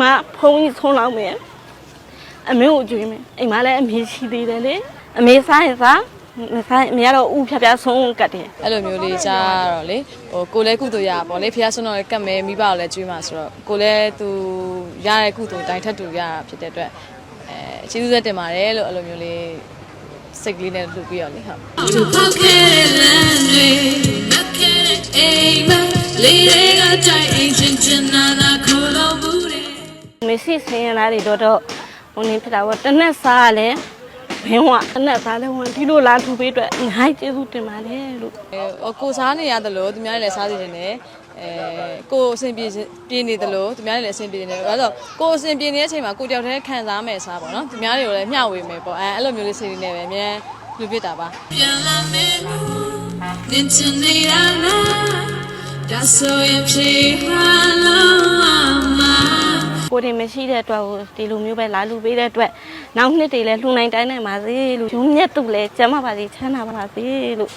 မှာဖုန်းကြီးဆုံးလောက်မယ်အမေကိုကြွေးမယ်အိမ်မှာလည်းအမေရှိသေးတယ်လေအမေစားရင်စားမစားရင်အမေကတော့ဥဖြားဖြားဆုံးကတ်တယ်အဲ့လိုမျိုးလေးကြားတော့လေဟိုကိုလည်းကုသိုလ်ရပါပေါ့လေဖះဆွန်းတော်လည်းကတ်မယ်မိဘကိုလည်းကျွေးမှာဆိုတော့ကိုလည်းသူရတဲ့ကုသိုလ်တိုင်းထပ်တူရတာဖြစ်တဲ့အတွက်အဲကျေးဇူးသက်တင်ပါတယ်လို့အဲ့လိုမျိုးလေးစိတ်ကလေးနဲ့လှူပြီးတော့လေဟုတ်သူဖောက်ခဲ့တဲ့လမ်းတွေမက်ခဲ့တဲ့အိမ်မလေးတွေကတိုက်အိမ် မေစီဆင်းရလာတွေတော့တော့ဟိုနေဖြစ်တာပေါ့တနက်စားကလည်းဘင်းဝတနက်စားလည်းဝင်ဒီလိုလာထူပေးအတွက်အများကြီးကျေးဇူးတင်ပါတယ်လို့အဲဟိုကိုစားနေရတယ်လို့သူများတွေလည်းစားစီနေတယ်အဲကိုအဆင်ပြေပြေနေတယ်လို့သူများတွေလည်းအဆင်ပြေနေတယ်ဒါဆိုကိုအဆင်ပြေနေတဲ့အချိန်မှာကိုတယောက်တည်းခံစားမယ်စားပေါ့နော်သူများတွေကိုလည်းမျှဝေမယ်ပေါ့အဲအဲ့လိုမျိုးလေးစိတ်လေးနဲ့ပဲအများလူပြစ်တာပါပြန်လာမယ်နင်ချင်နေတာလားဒါဆိုရင်ဖြေဟာလုံးမ ကိုတွေမရှိတဲ့အတွက်ကိုဒီလိုမျိုးပဲလာလူပေးတဲ့အတွက်နောက်နှစ်တွေလည်းလှူနိုင်တိုင်းနိုင်ပါစေလို့ဂျုံမြတ်သူလည်းကျမ်းပါပါစေချမ်းသာပါစေလို့